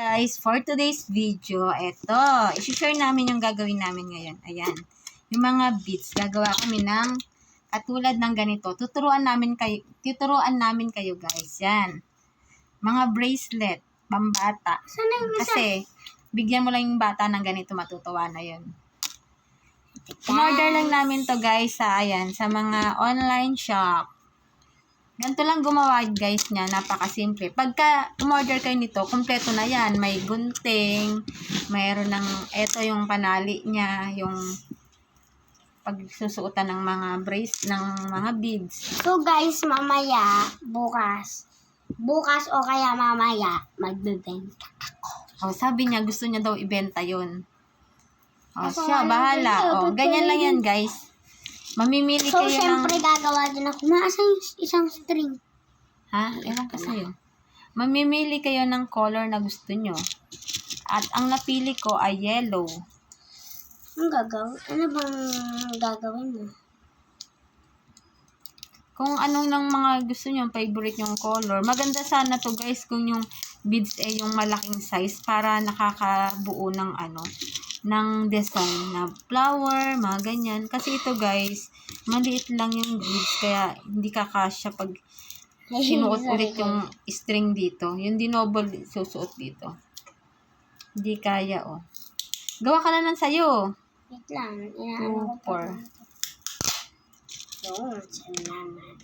guys, for today's video, eto, isi-share namin yung gagawin namin ngayon. Ayan, yung mga beads, gagawa kami ng katulad ng ganito. Tuturuan namin kayo, tuturuan namin kayo guys. Yan. Mga bracelet, pambata. Kasi, bigyan mo lang yung bata ng ganito, matutuwa na yun. In-order lang namin to guys sa, ayan, sa mga online shop. Ganito lang gumawa guys niya, napakasimple. Pagka umorder kayo nito, kompleto na yan. May gunting, mayroon ng, eto yung panali niya, yung pagsusuotan ng mga brace, ng mga beads. So guys, mamaya, bukas, bukas o kaya mamaya, magbebenta. O, sabi niya, gusto niya daw ibenta yun. O, Kasi siya, ano, bahala. ganyan, O, ganyan lang yan, guys. Mamimili So, kayo ng... syempre, gagawa din ako. Nasa yung isang string. Ha? Ewan ko sa'yo. Mamimili kayo ng color na gusto nyo. At ang napili ko ay yellow. Ang gagawin? Ano bang gagawin mo? Kung anong ng mga gusto nyo, favorite yung color. Maganda sana to guys kung yung beads ay yung malaking size para nakakabuo ng ano, ng design na flower, mga ganyan. Kasi ito guys, maliit lang yung beads kaya hindi kakasya pag sinuot ulit yung string dito. Yung dinoble susuot dito. Hindi kaya oh. Gawa ka na ng sayo. Wait lang. Inaano Two, ko four. pa. Yun, salamat.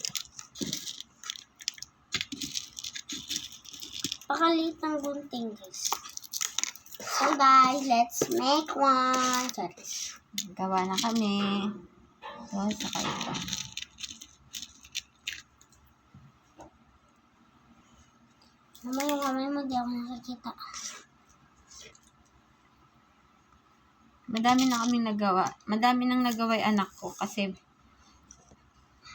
Pakalit ng gunting, guys. So, guys, let's make one. Sorry. Gawa na kami. Ito, saka ito. Mama, yung kamay mo, di ako nakakita. Madami na kami nagawa. Madami nang nagawa yung anak ko kasi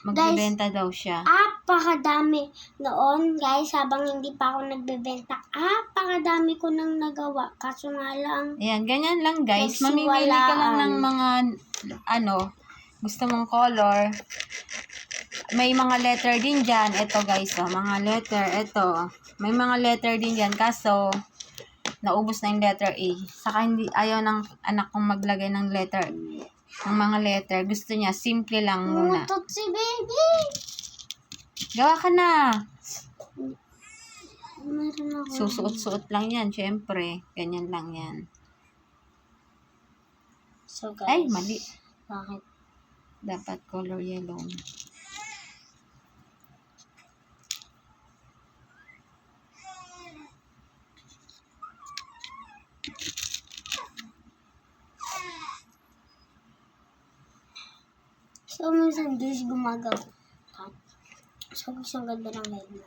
magbebenta daw siya. Apakadami. Noon, guys, habang hindi pa ako nagbebenta, apakadami ko nang nagawa. Kaso nga lang, Ayan, ganyan lang guys. Mamimili ka lang ng mga ano, gusto mong color. May mga letter din dyan. Ito guys, oh, mga letter. Ito. May mga letter din dyan. Kaso, naubos na yung letter A. Saka hindi, ayaw ng anak kong maglagay ng letter. Ng mga letter. Gusto niya, simple lang muna. umutot si baby. Gawa ka na. Meron ako. Susuot-suot lang yan, syempre. Ganyan lang yan. So, guys. Ay, mali. Bakit? Dapat color yellow. So, minsan guys, gumagawa. So, gusto ang ganda ng head mo.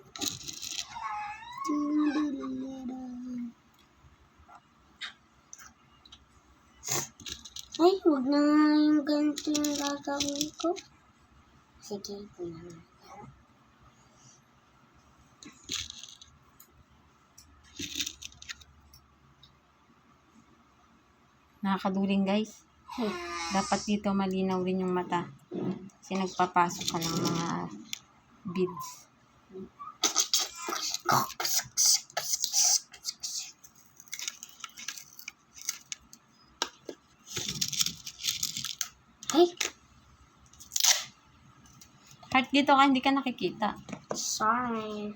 Ay, huwag na nga yung ganito yung gagawin ko. Sige, ito na nga. Nakakaduling guys. Hey, Dapat dito malinaw rin yung mata. Kasi nagpapasok ka ng mga beads. ay, Heart dito ka, hindi ka nakikita. sorry.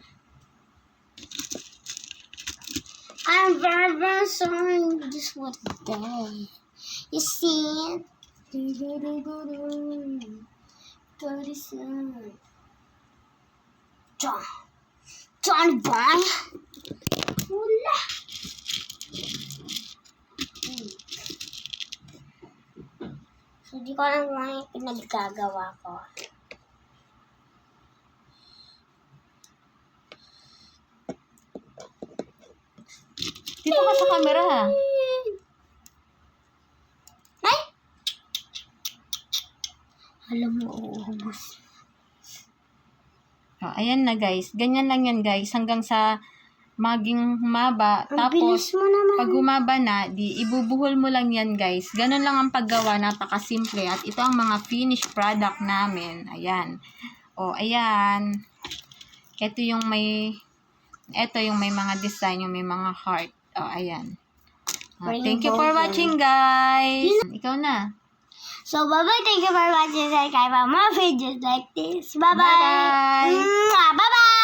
I'm very, very sorry. Just what day. You see? Thirty seven. John. Johnny Boy. Wala. Hmm. So, di ko alam kung ano yung pinaggagawa ko. Dito ka sa camera. Ay! Alam mo, uuhubos. Oh, ayan na guys. Ganyan lang yan guys. Hanggang sa maging humaba. Ang Tapos, mo naman. pag humaba na, di ibubuhol mo lang yan guys. Ganun lang ang paggawa. Napakasimple. At ito ang mga finished product namin. Ayan. O, ayan. Ito yung may, ito yung may mga design, yung may mga heart. Oh, ayan. Ring thank you for watching, guys. Ikaw na. So, bye bye. Thank you for watching. Like, I more videos like this. Bye bye. Bye bye. Bye bye.